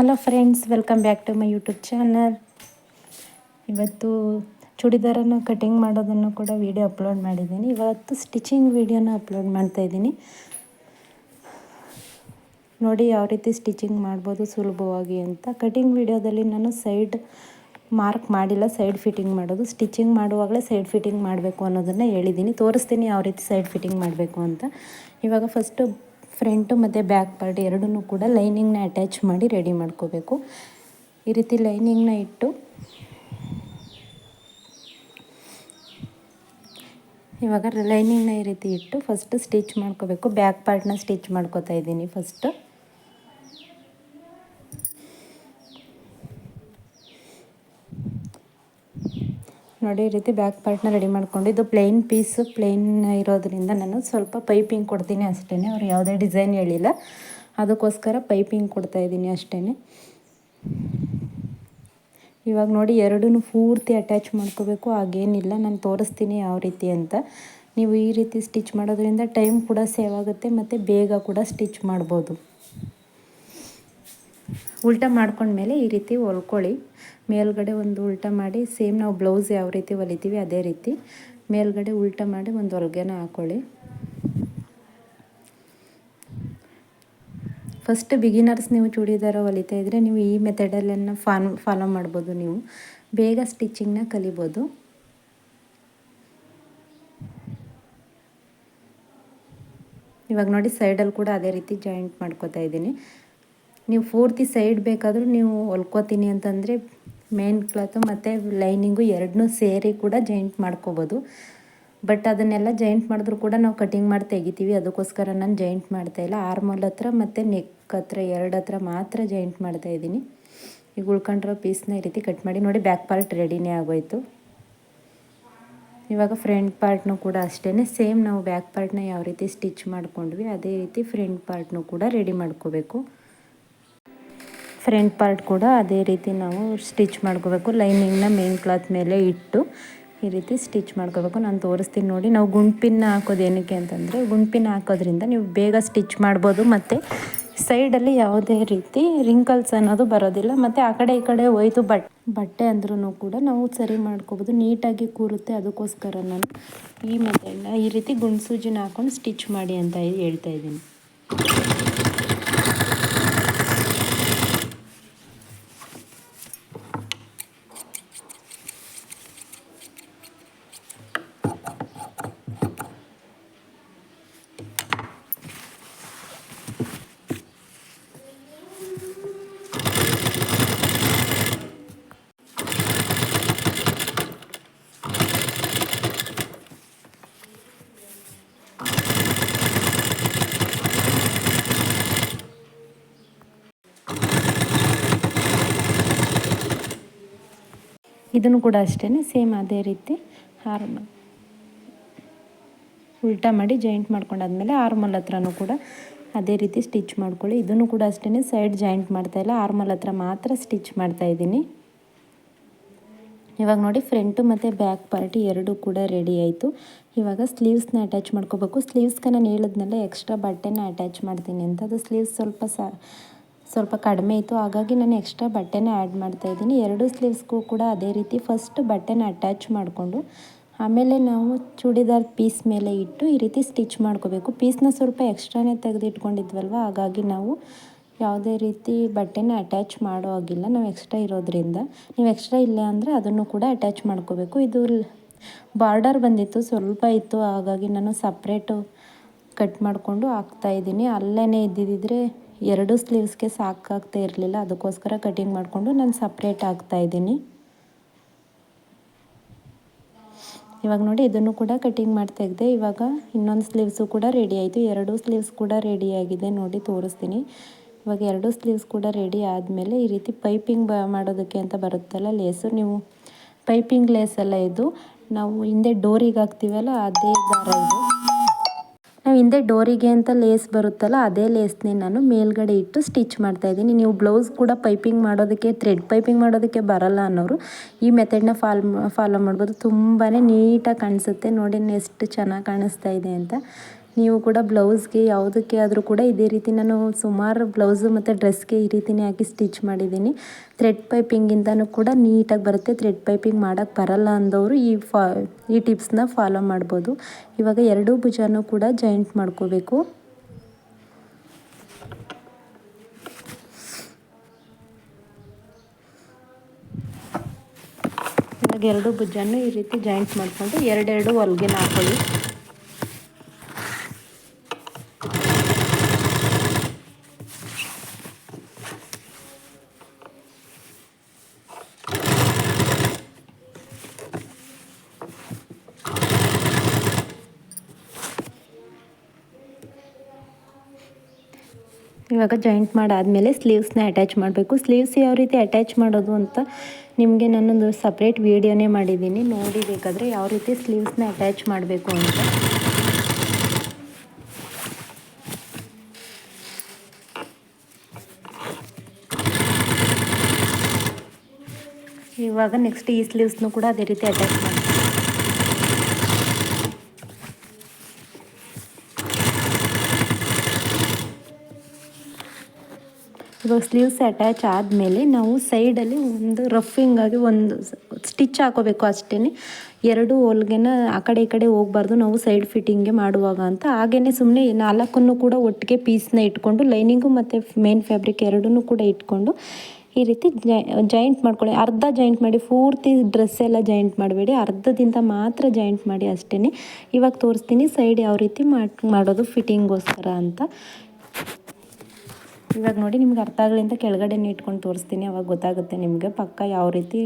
Hello friends welcome back to my YouTube channel ಇವತ್ತು ಚೂಡಿದಾರನ್ನು cutting ಮಾಡೋದನ್ನು ಕೂಡ ವಿಡಿಯೋ ಅಪ್ಲೋಡ್ ಮಾಡಿದ್ದೀನಿ. ಇವತ್ತು ಸ್ಟಿಚಿಂಗ್ ವಿಡಿಯೋನ ಅಪ್ಲೋಡ್ ಮಾಡ್ತಾ ಇದ್ದೀನಿ. ನೋಡಿ ಯಾವ ರೀತಿ ಸ್ಟಿಚಿಂಗ್ ಮಾಡ್ಬೋದು ಸುಲಭವಾಗಿ ಅಂತ. ಕಟಿಂಗ್ ವಿಡಿಯೋದಲ್ಲಿ ನಾನು ಸೈಡ್ ಮಾರ್ಕ್ ಮಾಡಿಲ್ಲ ಸೈಡ್ ಫಿಟ್ಟಿಂಗ್ ಮಾಡೋದು. ಸ್ಟಿಚಿಂಗ್ ಮಾಡುವಾಗಲೇ ಸೈಡ್ ಫಿಟ್ಟಿಂಗ್ ಮಾಡಬೇಕು ಅನ್ನೋದನ್ನು ಹೇಳಿದ್ದೀನಿ. ತೋರಿಸ್ತೀನಿ ಯಾವ ರೀತಿ ಸೈಡ್ ಫಿಟ್ಟಿಂಗ್ ಮಾಡಬೇಕು ಅಂತ. ಇವಾಗ ಫಸ್ಟು ಫ್ರಂಟು ಮತ್ತು ಬ್ಯಾಕ್ ಪಾರ್ಟ್ ಎರಡೂ ಕೂಡ ಲೈನಿಂಗ್ನ ಅಟ್ಯಾಚ್ ಮಾಡಿ ರೆಡಿ ಮಾಡ್ಕೋಬೇಕು. ಈ ರೀತಿ ಲೈನಿಂಗ್ನ ಇಟ್ಟು ಇವಾಗ ಲೈನಿಂಗ್ನ ಈ ರೀತಿ ಇಟ್ಟು ಫಸ್ಟ್ ಸ್ಟಿಚ್ ಮಾಡ್ಕೋಬೇಕು. ಬ್ಯಾಕ್ ಪಾರ್ಟ್ನ ಸ್ಟಿಚ್ ಮಾಡ್ಕೋತಾ ಇದ್ದೀನಿ ಫಸ್ಟು ನೋಡಿ, ಈ ರೀತಿ ಬ್ಯಾಕ್ ಪಾರ್ಟ್ನ ರೆಡಿ ಮಾಡ್ಕೊಂಡು, ಇದು ಪ್ಲೇನ್ ಪೀಸು ಪ್ಲೇನ್ ಇರೋದ್ರಿಂದ ನಾನು ಸ್ವಲ್ಪ ಪೈಪಿಂಗ್ ಕೊಡ್ತೀನಿ ಅಷ್ಟೇ ಅವ್ರು ಯಾವುದೇ ಡಿಸೈನ್ ಹೇಳಿಲ್ಲ. ಅದಕ್ಕೋಸ್ಕರ ಪೈಪಿಂಗ್ ಕೊಡ್ತಾ ಇದ್ದೀನಿ ಅಷ್ಟೇ ಇವಾಗ ನೋಡಿ ಎರಡೂ ಪೂರ್ತಿ ಅಟ್ಯಾಚ್ ಮಾಡ್ಕೋಬೇಕು. ಹಾಗೇನಿಲ್ಲ, ನಾನು ತೋರಿಸ್ತೀನಿ ಯಾವ ರೀತಿ ಅಂತ. ನೀವು ಈ ರೀತಿ ಸ್ಟಿಚ್ ಮಾಡೋದ್ರಿಂದ ಟೈಮ್ ಕೂಡ ಸೇವ್ ಆಗುತ್ತೆ, ಮತ್ತು ಬೇಗ ಕೂಡ ಸ್ಟಿಚ್ ಮಾಡ್ಬೋದು. ಉಲ್ಟಾ ಮಾಡ್ಕೊಂಡ್ಮೇಲೆ ಈ ರೀತಿ ಹೊಲ್ಕೊಳ್ಳಿ. ಮೇಲ್ಗಡೆ ಒಂದು ಉಲ್ಟಾ ಮಾಡಿ, ಸೇಮ್ ನಾವು ಬ್ಲೌಸ್ ಯಾವ ರೀತಿ ಹೊಲಿತೀವಿ ಅದೇ ರೀತಿ ಮೇಲ್ಗಡೆ ಉಲ್ಟಾ ಮಾಡಿ ಒಂದು ಹೊಲ್ಗೆನ ಹಾಕ್ಕೊಳ್ಳಿ ಫಸ್ಟ್ ಬಿಗಿನರ್ಸ್ ನೀವು ಚೂಡಿದಾರ ಹೊಲಿತಾ ಇದ್ದರೆ ನೀವು ಈ ಮೆಥಡಲ್ಲನ್ನು ಫಾನ್ ಫಾಲೋ ಮಾಡ್ಬೋದು ನೀವು. ಬೇಗ ಸ್ಟಿಚಿಂಗ್ನ ಕಲಿಬೋದು. ಇವಾಗ ನೋಡಿ ಸೈಡಲ್ಲಿ ಕೂಡ ಅದೇ ರೀತಿ ಜಾಯಿಂಟ್ ಮಾಡ್ಕೋತಾ ಇದ್ದೀನಿ. ನೀವು ಪೂರ್ತಿ ಸೈಡ್ ಬೇಕಾದರೂ ನೀವು ಹೊಲ್ಕೋತೀನಿ ಅಂತಂದರೆ ಮೇನ್ ಕ್ಲಾತು ಮತ್ತು ಲೈನಿಂಗು ಎರಡನ್ನೂ ಸೇರಿ ಕೂಡ ಜಾಯಿಂಟ್ ಮಾಡ್ಕೋಬೋದು. ಬಟ್ ಅದನ್ನೆಲ್ಲ ಜಾಯಿಂಟ್ ಮಾಡಿದ್ರು ಕೂಡ ನಾವು ಕಟಿಂಗ್ ಮಾಡಿ ತೆಗಿತೀವಿ. ಅದಕ್ಕೋಸ್ಕರ ನಾನು ಜಾಯಿಂಟ್ ಮಾಡ್ತಾ ಇಲ್ಲ. ಆರ್ಮೋಲ್ ಹತ್ರ ಮತ್ತು ನೆಕ್ ಹತ್ರ, ಎರಡು ಹತ್ರ ಮಾತ್ರ ಜಾಯಿಂಟ್ ಮಾಡ್ತಾ ಇದ್ದೀನಿ. ಈಗ ಉಳ್ಕೊಂಡಿರೋ ಪೀಸ್ನ ಈ ರೀತಿ ಕಟ್ ಮಾಡಿ ನೋಡಿ ಬ್ಯಾಕ್ ಪಾರ್ಟ್ ರೆಡಿನೇ ಆಗೋಯಿತು. ಇವಾಗ ಫ್ರಂಟ್ ಪಾರ್ಟ್ನು ಕೂಡ ಅಷ್ಟೇ ಸೇಮ್ ನಾವು ಬ್ಯಾಕ್ ಪಾರ್ಟ್ನ ಯಾವ ರೀತಿ ಸ್ಟಿಚ್ ಮಾಡ್ಕೊಂಡ್ವಿ, ಅದೇ ರೀತಿ ಫ್ರಂಟ್ ಪಾರ್ಟ್ನು ಕೂಡ ರೆಡಿ ಮಾಡ್ಕೋಬೇಕು. ಫ್ರಂಟ್ ಪಾರ್ಟ್ ಕೂಡ ಅದೇ ರೀತಿ ನಾವು ಸ್ಟಿಚ್ ಮಾಡ್ಕೋಬೇಕು. ಲೈನಿಂಗ್ನ ಮೇನ್ ಕ್ಲಾತ್ ಮೇಲೆ ಇಟ್ಟು ಈ ರೀತಿ ಸ್ಟಿಚ್ ಮಾಡ್ಕೋಬೇಕು. ನಾನು ತೋರಿಸ್ತೀನಿ ನೋಡಿ. ನಾವು ಗುಂಪಿನ ಹಾಕೋದು ಏನಕ್ಕೆ ಅಂತಂದರೆ, ಗುಂಪಿನ ಹಾಕೋದ್ರಿಂದ ನೀವು ಬೇಗ ಸ್ಟಿಚ್ ಮಾಡ್ಬೋದು ಮತ್ತು ಸೈಡಲ್ಲಿ ಯಾವುದೇ ರೀತಿ ರಿಂಕಲ್ಸ್ ಅನ್ನೋದು ಬರೋದಿಲ್ಲ. ಮತ್ತು ಆ ಕಡೆ ಈ ಕಡೆ ಹೋಯ್ತು ಬಟ್, ಬಟ್ಟೆ ಅಂದ್ರೂ ಕೂಡ ನಾವು ಸರಿ ಮಾಡ್ಕೋಬೋದು. ನೀಟಾಗಿ ಕೂರುತ್ತೆ. ಅದಕ್ಕೋಸ್ಕರ ನಾನು ಈ ಮೆಥಡ್ನ ಈ ರೀತಿ ಗುಂಡು ಸೂಜಿನ ಹಾಕೊಂಡು ಸ್ಟಿಚ್ ಮಾಡಿ ಅಂತ ಹೇಳ್ತಾ ಇದ್ದೀನಿ. ಇದನ್ನು ಕೂಡ ಅಷ್ಟೇ ಸೇಮ್ ಅದೇ ರೀತಿ ಹಾರ್ಮಲ್ ಉಲ್ಟಾ ಮಾಡಿ ಜಾಯಿಂಟ್ ಮಾಡ್ಕೊಂಡಾದ್ಮೇಲೆ ಆರ್ಮಲ್ ಹತ್ರನೂ ಕೂಡ ಅದೇ ರೀತಿ ಸ್ಟಿಚ್ ಮಾಡ್ಕೊಳ್ಳಿ. ಇದನ್ನು ಕೂಡ ಅಷ್ಟೇ ಸೈಡ್ ಜಾಯಿಂಟ್ ಮಾಡ್ತಾಯಿಲ್ಲ ಆರ್ಮಲ್ ಹತ್ರ ಮಾತ್ರ ಸ್ಟಿಚ್ ಮಾಡ್ತಾ ಇದ್ದೀನಿ. ಇವಾಗ ನೋಡಿ ಫ್ರಂಟು ಮತ್ತು ಬ್ಯಾಕ್ ಪಾರ್ಟಿ ಎರಡೂ ಕೂಡ ರೆಡಿ ಆಯಿತು. ಇವಾಗ ಸ್ಲೀವ್ಸ್ನ ಅಟ್ಯಾಚ್ ಮಾಡ್ಕೋಬೇಕು. ಸ್ಲೀವ್ಸ್ಗೆ ನಾನು ಹೇಳಿದ್ನಲ್ಲ ಎಕ್ಸ್ಟ್ರಾ ಬಟ್ಟೆನ ಅಟ್ಯಾಚ್ ಮಾಡ್ತೀನಿ ಅಂತ. ಅದು ಸ್ಲೀವ್ಸ್ ಸ್ವಲ್ಪ ಸ ಸ್ವಲ್ಪ ಕಡಿಮೆ ಇತ್ತು. ಹಾಗಾಗಿ ನಾನು ಎಕ್ಸ್ಟ್ರಾ ಬಟ್ಟೆನ ಆ್ಯಡ್ ಮಾಡ್ತಾಯಿದ್ದೀನಿ ಎರಡು ಸ್ಲೀವ್ಸ್ಗೂ ಕೂಡ ಅದೇ ರೀತಿ ಫಸ್ಟ್ ಬಟ್ಟೆನ ಅಟ್ಯಾಚ್ ಮಾಡಿಕೊಂಡು, ಆಮೇಲೆ ನಾವು ಚೂಡಿದಾರ್ ಪೀಸ್ ಮೇಲೆ ಇಟ್ಟು ಈ ರೀತಿ ಸ್ಟಿಚ್ ಮಾಡ್ಕೋಬೇಕು. ಪೀಸ್ನ ಸ್ವಲ್ಪ ಎಕ್ಸ್ಟ್ರಾನೇ ತೆಗೆದಿಟ್ಕೊಂಡಿದ್ವಲ್ವ? ಹಾಗಾಗಿ ನಾವು ಯಾವುದೇ ರೀತಿ ಬಟ್ಟೆನ ಅಟ್ಯಾಚ್ ಮಾಡೋ ಆಗಿಲ್ಲ ನಾವು ಎಕ್ಸ್ಟ್ರಾ ಇರೋದ್ರಿಂದ. ನೀವು ಎಕ್ಸ್ಟ್ರಾ ಇಲ್ಲ ಅಂದರೆ ಅದನ್ನು ಕೂಡ ಅಟ್ಯಾಚ್ ಮಾಡ್ಕೋಬೇಕು. ಇದು ಬಾರ್ಡರ್ ಬಂದಿತ್ತು, ಸ್ವಲ್ಪ ಇತ್ತು. ಹಾಗಾಗಿ ನಾನು ಸಪ್ರೇಟು ಕಟ್ ಮಾಡಿಕೊಂಡು ಹಾಕ್ತಾಯಿದ್ದೀನಿ ಅಲ್ಲೇ ಇದ್ದಿದ್ದರೆ ಎರಡು ಸ್ಲೀವ್ಸ್ಗೆ ಸಾಕಾಗ್ತಾ ಇರಲಿಲ್ಲ, ಅದಕ್ಕೋಸ್ಕರ ಕಟಿಂಗ್ ಮಾಡಿಕೊಂಡು ನಾನು ಸಪ್ರೇಟ್ ಹಾಕ್ತಾಯಿದ್ದೀನಿ ಇವಾಗ ನೋಡಿ, ಇದನ್ನು ಕೂಡ ಕಟಿಂಗ್ ಮಾಡಿ ತೆಗೆದೆ, ಇವಾಗ ಇನ್ನೊಂದು ಸ್ಲೀವ್ಸು ಕೂಡ ರೆಡಿ ಆಯಿತು. ಎರಡು ಸ್ಲೀವ್ಸ್ ಕೂಡ ರೆಡಿಯಾಗಿದೆ ನೋಡಿ, ತೋರಿಸ್ತೀನಿ. ಇವಾಗ ಎರಡು ಸ್ಲೀವ್ಸ್ ಕೂಡ ರೆಡಿ ಆದಮೇಲೆ ಈ ರೀತಿ ಪೈಪಿಂಗ್ ಬ ಮಾಡೋದಕ್ಕೆ ಅಂತ ಬರುತ್ತಲ್ಲ ಲೇಸು ನೀವು ಪೈಪಿಂಗ್ ಲೇಸ್ ಎಲ್ಲ ಇದು, ನಾವು ಹಿಂದೆ ಡೋರಿಗೆ ಹಾಕ್ತೀವಲ್ಲ, ಅದೇ ದಾರ ಇದು. ನಾವು ಹಿಂದೆ ಡೋರಿಗೆ ಅಂತ ಲೇಸ್ ಬರುತ್ತಲ್ಲ, ಅದೇ ಲೇಸ್ನೇ ನಾನು ಮೇಲ್ಗಡೆ ಇಟ್ಟು ಸ್ಟಿಚ್ ಮಾಡ್ತಾ ಇದ್ದೀನಿ. ನೀವು ಬ್ಲೌಸ್ ಕೂಡ ಪೈಪಿಂಗ್ ಮಾಡೋದಕ್ಕೆ, ಥ್ರೆಡ್ ಪೈಪಿಂಗ್ ಮಾಡೋದಕ್ಕೆ ಬರಲ್ಲ ಅನ್ನೋರು ಈ ಮೆಥಡ್ನ ಫಾಲೋ ಫಾಲೋ ಮಾಡ್ಬೋದು. ತುಂಬಾ ನೀಟಾಗಿ ಕಾಣಿಸುತ್ತೆ. ನೋಡಿ ಎಷ್ಟು ಚೆನ್ನಾಗಿ ಕಾಣಿಸ್ತಾ ಇದೆ ಅಂತ. ನೀವು ಕೂಡ ಬ್ಲೌಸ್ಗೆ ಯಾವುದಕ್ಕೆ ಆದರೂ ಕೂಡ ಇದೇ ರೀತಿ ನಾನು ಸುಮಾರು ಬ್ಲೌಸು ಮತ್ತು ಡ್ರೆಸ್ಗೆ ಈ ರೀತಿನೇ ಹಾಕಿ ಸ್ಟಿಚ್ ಮಾಡಿದ್ದೀನಿ. ಥ್ರೆಡ್ ಪೈಪಿಂಗಿಂದನೂ ಕೂಡ ನೀಟಾಗಿ ಬರುತ್ತೆ. ಥ್ರೆಡ್ ಪೈಪಿಂಗ್ ಮಾಡೋಕ್ಕೆ ಬರಲ್ಲ ಅಂದವರು ಈ ಫಾ, ಈ ಟಿಪ್ಸ್ನ ಫಾಲೋ ಮಾಡ್ಬೋದು. ಇವಾಗ ಎರಡೂ ಭುಜನೂ ಕೂಡ ಜಾಯಿಂಟ್ ಮಾಡ್ಕೋಬೇಕು. ಇವಾಗ ಎರಡು ಭುಜನ್ನು ಈ ರೀತಿ ಜಾಯಿಂಟ್ ಮಾಡಿಕೊಂಡು ಎರಡೆರಡು ಹೊಲ್ಗೆನ ಹಾಕೊಳ್ಳಿ ಇವಾಗ ಜಾಯಿಂಟ್ ಮಾಡಾದಮೇಲೆ ಸ್ಲೀವ್ಸ್ನ ಅಟ್ಯಾಚ್ ಮಾಡಬೇಕು. ಸ್ಲೀವ್ಸ್ ಯಾವ ರೀತಿ ಅಟ್ಯಾಚ್ ಮಾಡೋದು ಅಂತ ನಿಮಗೆ ನಾನೊಂದು ಸಪ್ರೇಟ್ ವೀಡಿಯೋನೇ ಮಾಡಿದ್ದೀನಿ. ನೋಡಿ ಬೇಕಾದರೆ ಯಾವ ರೀತಿ ಸ್ಲೀವ್ಸ್ನ ಅಟ್ಯಾಚ್ ಮಾಡಬೇಕು ಅಂತ. ಇವಾಗ ನೆಕ್ಸ್ಟ್ ಈ ಸ್ಲೀವ್ಸ್ನು ಕೂಡ ಅದೇ ರೀತಿ ಅಟ್ಯಾಚ್ ಮಾಡಿ ಇವಾಗ ಸ್ಲೀವ್ಸ್ ಅಟ್ಯಾಚ್ ಆದಮೇಲೆ ನಾವು ಸೈಡಲ್ಲಿ ಒಂದು ರಫಿಂಗಾಗಿ ಒಂದು ಸ್ಟಿಚ್ ಹಾಕೋಬೇಕು ಅಷ್ಟೇ ಎರಡು ಹೊಲ್ಗೆನ ಆ ಕಡೆ ಈ ಕಡೆ ಹೋಗಬಾರ್ದು, ನಾವು ಸೈಡ್ ಫಿಟ್ಟಿಂಗ್ಗೆ ಮಾಡುವಾಗ ಅಂತ. ಹಾಗೆಯೇ ಸುಮ್ಮನೆ ನಾಲ್ಕನ್ನು ಕೂಡ ಒಟ್ಟಿಗೆ ಪೀಸ್ನ ಇಟ್ಕೊಂಡು ಲೈನಿಂಗು ಮತ್ತು ಮೇನ್ ಫ್ಯಾಬ್ರಿಕ್ ಎರಡೂ ಕೂಡ ಇಟ್ಕೊಂಡು ಈ ರೀತಿ ಜಾಯಿಂಟ್ ಮಾಡ್ಕೊಳ್ಳಿ. ಅರ್ಧ ಜಾಯಿಂಟ್ ಮಾಡಿ, ಪೂರ್ತಿ ಡ್ರೆಸ್ ಎಲ್ಲ ಜಾಯಿಂಟ್ ಮಾಡಬೇಡಿ. ಅರ್ಧದಿಂದ ಮಾತ್ರ ಜಾಯಿಂಟ್ ಮಾಡಿ ಅಷ್ಟೇ ಇವಾಗ ತೋರಿಸ್ತೀನಿ ಸೈಡ್ ಯಾವ ರೀತಿ ಮಾಡೋದು ಫಿಟ್ಟಿಂಗೋಸ್ಕರ ಅಂತ. ಇವಾಗ ನೋಡಿ ನಿಮ್ಗೆ ಅರ್ಥ ಆಗಲಿ ಅಂತ ಕೆಳಗಡೆ ಇಟ್ಕೊಂಡು ತೋರಿಸ್ತೀನಿ, ಅವಾಗ ಗೊತ್ತಾಗುತ್ತೆ ನಿಮಗೆ ಪಕ್ಕ ಯಾವ ರೀತಿ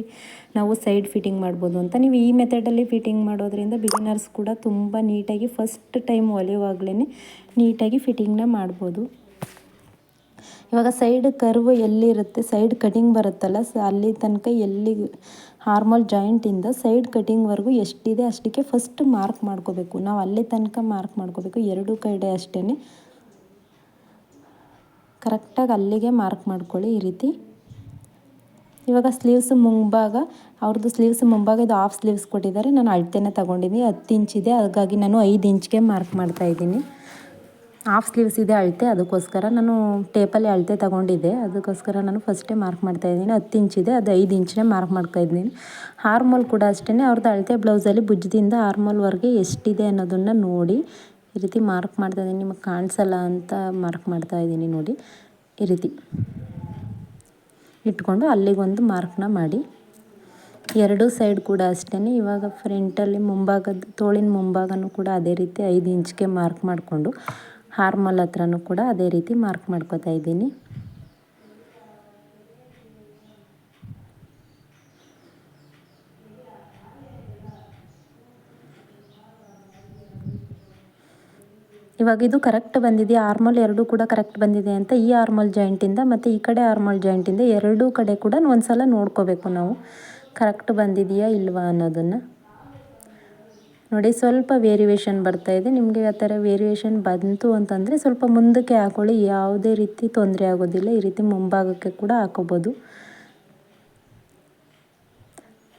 ನಾವು ಸೈಡ್ ಫಿಟ್ಟಿಂಗ್ ಮಾಡ್ಬೋದು ಅಂತ. ನೀವು ಈ ಮೆಥಡಲ್ಲಿ ಫಿಟ್ಟಿಂಗ್ ಮಾಡೋದ್ರಿಂದ ಬಿಗಿನರ್ಸ್ ಕೂಡ ತುಂಬ ನೀಟಾಗಿ ಫಸ್ಟ್ ಟೈಮ್ ಹೊಲಿಯುವಾಗಲೇ ನೀಟಾಗಿ ಫಿಟ್ಟಿಂಗ್ನ ಮಾಡ್ಬೋದು. ಇವಾಗ ಸೈಡ್ ಕರ್ವ್ ಎಲ್ಲಿರುತ್ತೆ ಸೈಡ್ ಕಟಿಂಗ್ ಬರುತ್ತಲ್ಲ ಅಲ್ಲಿ ತನಕ ಎಲ್ಲಿ ಹಾರ್ಮಲ್ ಜಾಯಿಂಟಿಂದ ಸೈಡ್ ಕಟಿಂಗ್ವರೆಗೂ ಎಷ್ಟಿದೆ ಅಷ್ಟಕ್ಕೆ ಫಸ್ಟ್ ಮಾರ್ಕ್ ಮಾಡ್ಕೋಬೇಕು. ನಾವು ಅಲ್ಲಿ ತನಕ ಮಾರ್ಕ್ ಮಾಡ್ಕೋಬೇಕು, ಎರಡೂ ಕಡೆ ಅಷ್ಟೇ ಕರೆಕ್ಟಾಗಿ ಅಲ್ಲಿಗೆ ಮಾರ್ಕ್ ಮಾಡ್ಕೊಳ್ಳಿ ಈ ರೀತಿ. ಇವಾಗ ಸ್ಲೀವ್ಸ್ ಮುಂಭಾಗ, ಅವ್ರದ್ದು ಸ್ಲೀವ್ಸ್ ಮುಂಭಾಗ ಇದು ಹಾಫ್ ಸ್ಲೀವ್ಸ್ ಕೊಟ್ಟಿದ್ದಾರೆ. ನಾನು ಅಳತೆನೇ ತೊಗೊಂಡಿದ್ದೀನಿ. ಹತ್ತು ಇಂಚಿದೆ ಹಾಗಾಗಿ ನಾನು ಐದು ಇಂಚ್ಗೆ ಮಾರ್ಕ್ ಮಾಡ್ತಾ ಇದ್ದೀನಿ. ಹಾಫ್ ಸ್ಲೀವ್ಸ್ ಇದೆ ಅಳತೆ. ಅದಕ್ಕೋಸ್ಕರ ನಾನು ಟೇಪಲ್ಲಿ ಅಳತೆ ತೊಗೊಂಡಿದ್ದೆ. ಅದಕ್ಕೋಸ್ಕರ ನಾನು ಫಸ್ಟೇ ಮಾರ್ಕ್ ಮಾಡ್ತಾ ಇದ್ದೀನಿ. ಹತ್ತು ಇಂಚಿದೆ ಅದು ಐದು ಇಂಚನೇ ಮಾರ್ಕ್ ಮಾಡ್ತಾಯಿದ್ದೀನಿ ಹಾರ್ಮೋಲ್ ಕೂಡ ಅಷ್ಟೇ ಅವ್ರದ್ದು ಅಳತೆ ಬ್ಲೌಸಲ್ಲಿ ಭುಜದಿಂದ ಹಾರ್ಮೋಲ್ವರೆಗೆ ಎಷ್ಟಿದೆ ಅನ್ನೋದನ್ನು ನೋಡಿ ಈ ರೀತಿ ಮಾರ್ಕ್ ಮಾಡ್ತಾ ಇದ್ದೀನಿ. ನಿಮಗೆ ಕಾಣಿಸಲ್ಲ ಅಂತ ಮಾರ್ಕ್ ಮಾಡ್ತಾ ಇದ್ದೀನಿ ನೋಡಿ. ಈ ರೀತಿ ಇಟ್ಕೊಂಡು ಅಲ್ಲಿಗೊಂದು ಮಾರ್ಕ್ನ ಮಾಡಿ. ಎರಡೂ ಸೈಡ್ ಕೂಡ ಅಷ್ಟೇ ಇವಾಗ ಫ್ರಂಟಲ್ಲಿ ಮುಂಭಾಗದ ತೋಳಿನ ಮುಂಭಾಗನೂ ಕೂಡ ಅದೇ ರೀತಿ ಐದು ಇಂಚ್ಗೆ ಮಾರ್ಕ್ ಮಾಡಿಕೊಂಡು ಹಾರ್ಮಲ್ ಹತ್ರನೂ ಕೂಡ ಅದೇ ರೀತಿ ಮಾರ್ಕ್ ಮಾಡ್ಕೋತಾ ಇದ್ದೀನಿ. ಇವಾಗ ಇದು ಕರೆಕ್ಟ್ ಬಂದಿದೆ ಆರ್ಮಲ್ ಎರಡೂ ಕೂಡ ಕರೆಕ್ಟ್ ಬಂದಿದೆ ಅಂತ ಈ ಆರ್ಮಲ್ ಜಾಯಿಂಟಿಂದ ಮತ್ತು ಈ ಕಡೆ ಆರ್ಮಲ್ ಜಾಯಿಂಟಿಂದ ಎರಡೂ ಕಡೆ ಕೂಡ ಒಂದು ಸಲ ನೋಡ್ಕೋಬೇಕು ನಾವು. ಕರೆಕ್ಟ್ ಬಂದಿದೆಯಾ ಇಲ್ವಾ ಅನ್ನೋದನ್ನು. ನೋಡಿ ಸ್ವಲ್ಪ ವೇರಿಯೇಷನ್ ಬರ್ತಾ ಇದೆ. ನಿಮಗೆ ಆ ಥರ ವೇರಿಯೇಷನ್ ಬಂತು ಅಂತಂದರೆ ಸ್ವಲ್ಪ ಮುಂದಕ್ಕೆ ಹಾಕೊಳ್ಳಿ. ಯಾವುದೇ ರೀತಿ ತೊಂದರೆ ಆಗೋದಿಲ್ಲ. ಈ ರೀತಿ ಮುಂಭಾಗಕ್ಕೆ ಕೂಡ ಹಾಕೋಬೋದು.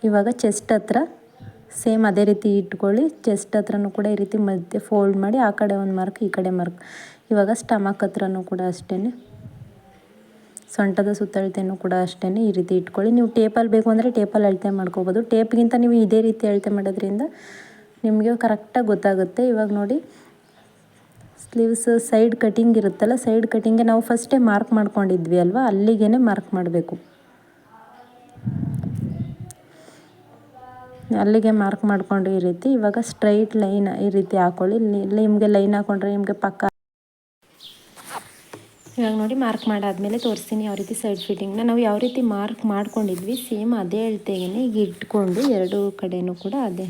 ಇವಾಗ ಚೆಸ್ಟ್ ಹತ್ರ ಸೇಮ್ ಅದೇ ರೀತಿ ಇಟ್ಕೊಳ್ಳಿ. ಚೆಸ್ಟ್ ಹತ್ರನೂ ಕೂಡ ಈ ರೀತಿ ಮಧ್ಯೆ ಫೋಲ್ಡ್ ಮಾಡಿ, ಆ ಕಡೆ ಒಂದು ಮಾರ್ಕ್ ಈ ಕಡೆ ಮಾರ್ಕ್ ಇವಾಗ ಸ್ಟಮಕ್ ಹತ್ರನೂ ಕೂಡ ಅಷ್ಟೇ ಸೊಂಟದ ಸುತ್ತಳತೆಯೂ ಕೂಡ ಅಷ್ಟೇ ಈ ರೀತಿ ಇಟ್ಕೊಳ್ಳಿ. ನೀವು ಟೇಪಲ್ಲಿ ಬೇಕು ಅಂದರೆ ಟೇಪಲ್ಲಿ ಅಳತೆ ಮಾಡ್ಕೋಬೋದು. ಟೇಪ್ಗಿಂತ ನೀವು ಇದೇ ರೀತಿ ಅಳತೆ ಮಾಡೋದ್ರಿಂದ ನಿಮಗೆ ಕರೆಕ್ಟಾಗಿ ಗೊತ್ತಾಗುತ್ತೆ. ಇವಾಗ ನೋಡಿ ಸ್ಲೀವ್ಸ್ ಸೈಡ್ ಕಟಿಂಗ್ ಇರುತ್ತಲ್ಲ ಸೈಡ್ ಕಟಿಂಗ್ಗೆ ನಾವು ಫಸ್ಟೇ ಮಾರ್ಕ್ ಮಾಡ್ಕೊಂಡಿದ್ವಿ ಅಲ್ವಾ? ಅಲ್ಲಿಗೇ ಮಾರ್ಕ್ ಮಾಡಬೇಕು. ಅಲ್ಲಿಗೆ ಮಾರ್ಕ್ ಮಾಡಿಕೊಂಡು ಈ ರೀತಿ, ಇವಾಗ ಸ್ಟ್ರೈಟ್ ಲೈನ್ ಈ ರೀತಿ ಹಾಕೊಳ್ಳಿ. ನಿಮಗೆ ಲೈನ್ ಹಾಕೊಂಡ್ರೆ ನಿಮಗೆ ಪಕ್ಕ ಇವಾಗ ನೋಡಿ ಮಾರ್ಕ್ ಮಾಡಾದಮೇಲೆ ತೋರಿಸ್ತೀನಿ ಯಾವ ರೀತಿ ಸೈಡ್ ಫಿಟ್ಟಿಂಗ್ನ ನಾವು ಯಾವ ರೀತಿ ಮಾರ್ಕ್ ಮಾಡ್ಕೊಂಡಿದ್ವಿ ಸೇಮ್ ಅದೇ ಹೇಳ್ತೇನೆ ಈಗ ಇಟ್ಕೊಂಡು ಎರಡು ಕಡೆಯೂ ಕೂಡ ಅದೇ.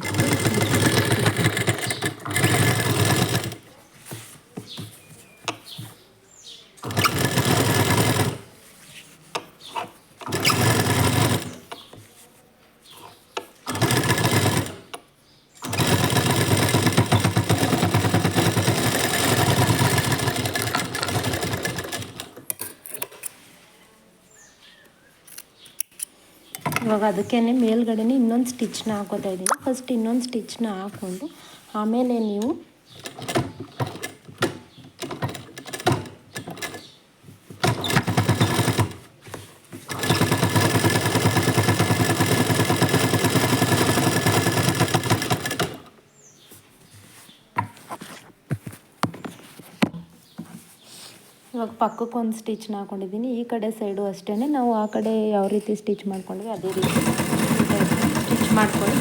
ಇವಾಗ ಅದಕ್ಕೇ ಮೇಲ್ಗಡೆನೇ ಇನ್ನೊಂದು ಸ್ಟಿಚ್ನ ಹಾಕೋತಾ ಇದ್ದೀನಿ. ಫಸ್ಟ್ ಇನ್ನೊಂದು ಸ್ಟಿಚ್ನ ಹಾಕ್ಕೊಂಡು ಆಮೇಲೆ ನೀವು ಪಕ್ಕಕ್ಕೆ ಒಂದು ಸ್ಟಿಚ್ನ ಹಾಕೊಂಡಿದ್ದೀನಿ. ಈ ಕಡೆ ಸೈಡು ಅಷ್ಟೇ ನಾವು ಆ ಕಡೆ ಯಾವ ರೀತಿ ಸ್ಟಿಚ್ ಮಾಡ್ಕೊಂಡ್ವಿ ಅದೇ ರೀತಿ ಸ್ಟಿಚ್ ಮಾಡ್ಕೊಳ್ಳಿ.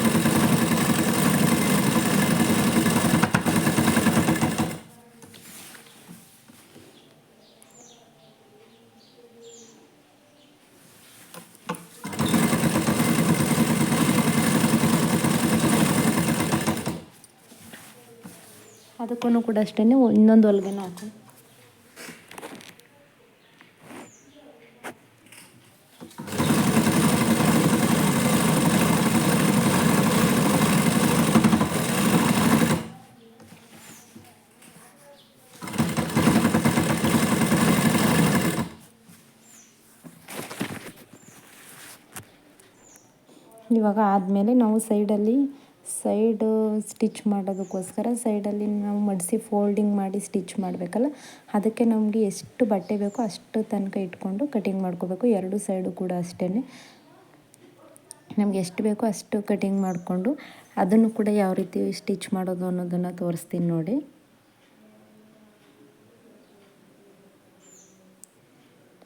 ಅದಕ್ಕೂ ಕೂಡ ಅಷ್ಟೇ ಇನ್ನೊಂದು ಹೊಲ್ಗೆನೂ ಹಾಕಿ ಇವಾಗ ಆದಮೇಲೆ ನಾವು ಸೈಡಲ್ಲಿ ಸೈಡ್ ಸ್ಟಿಚ್ ಮಾಡೋದಕ್ಕೋಸ್ಕರ ಸೈಡಲ್ಲಿ ನಾವು ಮಡಿಸಿ ಫೋಲ್ಡಿಂಗ್ ಮಾಡಿ ಸ್ಟಿಚ್ ಮಾಡಬೇಕಲ್ಲ, ಅದಕ್ಕೆ ನಮಗೆ ಎಷ್ಟು ಬಟ್ಟೆ ಬೇಕೋ ಅಷ್ಟು ತನಕ ಇಟ್ಕೊಂಡು ಕಟಿಂಗ್ ಮಾಡ್ಕೋಬೇಕು. ಎರಡು ಸೈಡು ಕೂಡ ಅಷ್ಟೇ ನಮ್ಗೆ ಎಷ್ಟು ಬೇಕೋ ಅಷ್ಟು ಕಟಿಂಗ್ ಮಾಡಿಕೊಂಡು ಅದನ್ನು ಕೂಡ ಯಾವ ರೀತಿ ಸ್ಟಿಚ್ ಮಾಡೋದು ಅನ್ನೋದನ್ನು ತೋರಿಸ್ತೀನಿ ನೋಡಿ.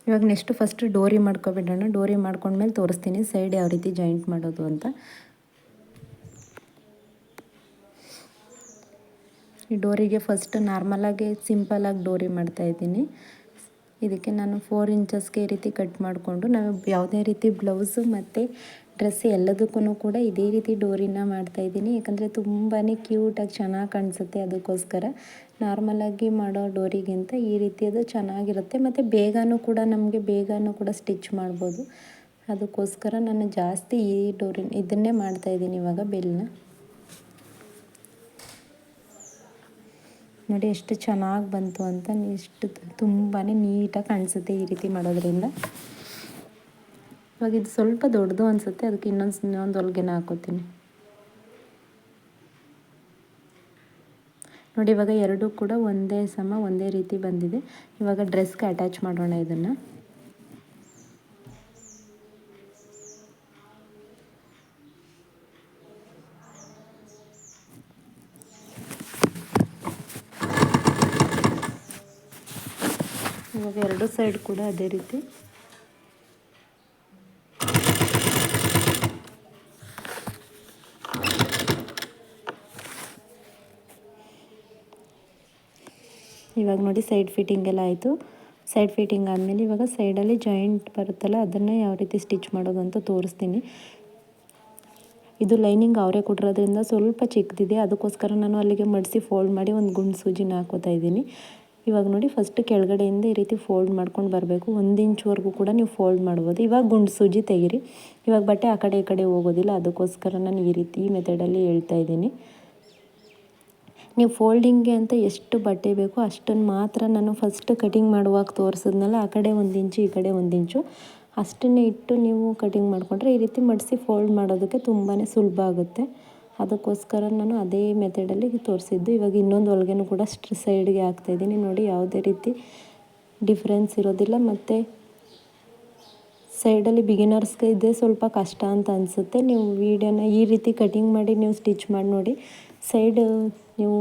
ಇವಾಗ ನೆಕ್ಸ್ಟ್ ಫಸ್ಟ್ ಡೋರಿ ಮಾಡ್ಕೊಬಿಡೋಣ. ಡೋರಿ ಮಾಡ್ಕೊಂಡ್ಮೇಲೆ ತೋರಿಸ್ತೀನಿ ಸೈಡ್ ಯಾವ ರೀತಿ ಜಾಯಿಂಟ್ ಮಾಡೋದು ಅಂತ. ಈ ಡೋರಿಗೆ ಫಸ್ಟ್ ನಾರ್ಮಲಾಗಿ ಸಿಂಪಲಾಗಿ ಡೋರಿ ಮಾಡ್ತಾಯಿದ್ದೀನಿ ಇದಕ್ಕೆ ನಾನು ಫೋರ್ ಇಂಚಸ್ಗೆ ಈ ರೀತಿ ಕಟ್ ಮಾಡಿಕೊಂಡು, ನಾವು ಯಾವುದೇ ರೀತಿ ಬ್ಲೌಸು ಮತ್ತು ಡ್ರೆಸ್ ಎಲ್ಲದಕ್ಕೂ ಕೂಡ ಇದೇ ರೀತಿ ಡೋರಿನ ಮಾಡ್ತಾಯಿದ್ದೀನಿ ಯಾಕಂದರೆ ತುಂಬಾ ಕ್ಯೂಟಾಗಿ ಚೆನ್ನಾಗಿ ಕಾಣಿಸುತ್ತೆ ಅದಕ್ಕೋಸ್ಕರ. ನಾರ್ಮಲಾಗಿ ಮಾಡೋ ಡೋರಿಗಿಂತ ಈ ರೀತಿ ಅದು ಚೆನ್ನಾಗಿರುತ್ತೆ. ಮತ್ತು ಬೇಗನೂ ಕೂಡ ನಮಗೆ ಬೇಗನೂ ಕೂಡ ಸ್ಟಿಚ್ ಮಾಡ್ಬೋದು. ಅದಕ್ಕೋಸ್ಕರ ನಾನು ಜಾಸ್ತಿ ಈ ಡೋರಿ ಇದನ್ನೇ ಮಾಡ್ತಾ ಇದ್ದೀನಿ ಇವಾಗ ಬೆಲ್ನ. ನೋಡಿ ಎಷ್ಟು ಚೆನ್ನಾಗಿ ಬಂತು ಅಂತ ಎಷ್ಟು ತುಂಬಾ ನೀಟಾಗಿ ಕಾಣಿಸುತ್ತೆ ಈ ರೀತಿ ಮಾಡೋದ್ರಿಂದ. ಇವಾಗ ಇದು ಸ್ವಲ್ಪ ದೊಡ್ಡದು ಅನಿಸುತ್ತೆ, ಅದಕ್ಕೆ ಇನ್ನೊಂದು ಇನ್ನೊಂದು ಹೊಲ್ಗೆನ ಹಾಕೋತೀನಿ. ನೋಡಿ, ಇವಾಗ ಎರಡೂ ಕೂಡ ಒಂದೇ ಸಮ, ಒಂದೇ ರೀತಿ ಬಂದಿದೆ. ಇವಾಗ ಡ್ರೆಸ್ಗೆ ಅಟ್ಯಾಚ್ ಮಾಡೋಣ ಇದನ್ನು. ಇವಾಗ ಎರಡು ಸೈಡ್ ಕೂಡ ಅದೇ ರೀತಿ. ಇವಾಗ ನೋಡಿ ಸೈಡ್ ಫಿಟ್ಟಿಂಗ್ ಎಲ್ಲ ಆಯಿತು. ಸೈಡ್ ಫಿಟ್ಟಿಂಗ್ ಆದಮೇಲೆ ಇವಾಗ ಸೈಡಲ್ಲಿ ಜಾಯಿಂಟ್ ಬರುತ್ತಲ್ಲ, ಅದನ್ನು ಯಾವ ರೀತಿ ಸ್ಟಿಚ್ ಮಾಡೋದು ಅಂತ ತೋರಿಸ್ತೀನಿ. ಇದು ಲೈನಿಂಗ್ ಅವರೇ ಕೊಟ್ಟಿರೋದ್ರಿಂದ ಸ್ವಲ್ಪ ಚಿಕ್ಕದಿದೆ, ಅದಕ್ಕೋಸ್ಕರ ನಾನು ಅಲ್ಲಿಗೆ ಮಡಿಸಿ ಫೋಲ್ಡ್ ಮಾಡಿ ಒಂದು ಗುಂಡು ಸೂಜಿನ ಹಾಕೋತಾ ಇದ್ದೀನಿ. ಇವಾಗ ನೋಡಿ ಫಸ್ಟ್ ಕೆಳಗಡೆಯಿಂದ ಈ ರೀತಿ ಫೋಲ್ಡ್ ಮಾಡ್ಕೊಂಡು ಬರಬೇಕು. ಒಂದು ಇಂಚ್ವರೆಗೂ ಕೂಡ ನೀವು ಫೋಲ್ಡ್ ಮಾಡ್ಬೋದು. ಇವಾಗ ಗುಂಡು ಸೂಜಿ ತೆಗೀರಿ. ಇವಾಗ ಬಟ್ಟೆ ಆ ಕಡೆ ಈ ಕಡೆ ಹೋಗೋದಿಲ್ಲ, ಅದಕ್ಕೋಸ್ಕರ ನಾನು ಈ ರೀತಿ ಈ ಮೆಥಡಲ್ಲಿ ಹೇಳ್ತಾ ಇದ್ದೀನಿ. ನೀವು ಫೋಲ್ಡಿಂಗ್ಗೆ ಅಂತ ಎಷ್ಟು ಬಟ್ಟೆ ಬೇಕೋ ಅಷ್ಟನ್ನು ಮಾತ್ರ ನಾನು ಫಸ್ಟ್ ಕಟಿಂಗ್ ಮಾಡುವಾಗ ತೋರಿಸಿದ್ನಲ್ಲ, ಆ ಕಡೆ ಒಂದು ಇಂಚು, ಈ ಕಡೆ ಒಂದು ಇಂಚು. ಅಷ್ಟನ್ನೇ ಇಟ್ಟು ನೀವು ಕಟಿಂಗ್ ಮಾಡಿಕೊಂಡ್ರೆ ಈ ರೀತಿ ಮಡಿಸಿ ಫೋಲ್ಡ್ ಮಾಡೋದಕ್ಕೆ ತುಂಬಾ ಸುಲಭ ಆಗುತ್ತೆ. ಅದಕ್ಕೋಸ್ಕರ ನಾನು ಅದೇ ಮೆಥಡಲ್ಲಿ ತೋರಿಸಿದ್ದು. ಇವಾಗ ಇನ್ನೊಂದು ಹೊಲಿಗೆನೂ ಕೂಡ ಸ್ಟ್ರ ಸೈಡ್ಗೆ ಹಾಕ್ತಾಯಿದ್ದೀನಿ ನೋಡಿ, ಯಾವುದೇ ರೀತಿ ಡಿಫ್ರೆನ್ಸ್ ಇರೋದಿಲ್ಲ. ಮತ್ತು ಸೈಡಲ್ಲಿ ಬಿಗಿನರ್ಸ್ಗೆ ಇದೇ ಸ್ವಲ್ಪ ಕಷ್ಟ ಅಂತ ಅನಿಸುತ್ತೆ. ನೀವು ವೀಡಿಯೋನ ಈ ರೀತಿ ಕಟಿಂಗ್ ಮಾಡಿ, ನೀವು ಸ್ಟಿಚ್ ಮಾಡಿ ನೋಡಿ. ಸೈಡ್ ನೀವು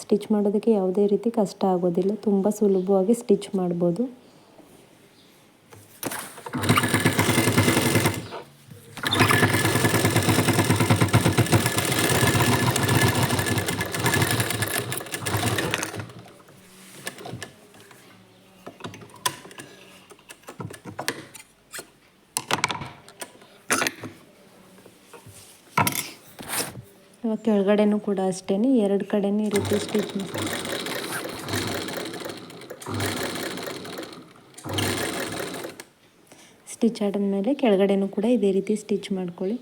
ಸ್ಟಿಚ್ ಮಾಡೋದಕ್ಕೆ ಯಾವುದೇ ರೀತಿ ಕಷ್ಟ ಆಗೋದಿಲ್ಲ. ತುಂಬ ಸುಲಭವಾಗಿ ಸ್ಟಿಚ್ ಮಾಡ್ಬೋದು. ಇವಾಗ ಕೆಳಗಡೆನೂ ಕೂಡ ಅಷ್ಟೇ ಎರಡು ಕಡೆನೇ ರೀತಿ ಸ್ಟಿಚ್ ಸ್ಟಿಚ್ ಆಡಿದ್ಮೇಲೆ ಕೆಳಗಡೆನೂ ಕೂಡ ಇದೇ ರೀತಿ ಸ್ಟಿಚ್ ಮಾಡ್ಕೊಳ್ಳಿ.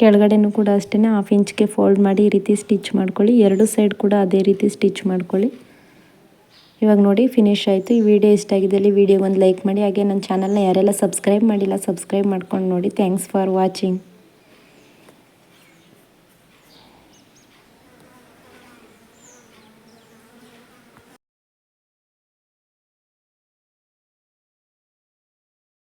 ಕೆಳಗಡೆನೂ ಕೂಡ ಅಷ್ಟೇ ಹಾಫ್ ಇಂಚ್ಗೆ ಫೋಲ್ಡ್ ಮಾಡಿ ಈ ರೀತಿ ಸ್ಟಿಚ್ ಮಾಡ್ಕೊಳ್ಳಿ, ಎರಡು ಸೈಡ್ ಕೂಡ ಅದೇ ರೀತಿ ಸ್ಟಿಚ್ ಮಾಡ್ಕೊಳ್ಳಿ. ಇವಾಗ ನೋಡಿ ಫಿನಿಶ್ ಆಯಿತು. ಈ ವಿಡಿಯೋ ಇಷ್ಟ ಆಗಿದ್ದಲ್ಲಿ ವಿಡಿಯೋ ಒಂದು ಲೈಕ್ ಮಾಡಿ. ಹಾಗೆ ನನ್ನ ಚಾನಲ್ನ ಯಾರೆಲ್ಲ ಸಬ್ಸ್ಕ್ರೈಬ್ ಮಾಡಿಲ್ಲ ಸಬ್ಸ್ಕ್ರೈಬ್ ಮಾಡ್ಕೊಂಡು ನೋಡಿ. Thanks for watching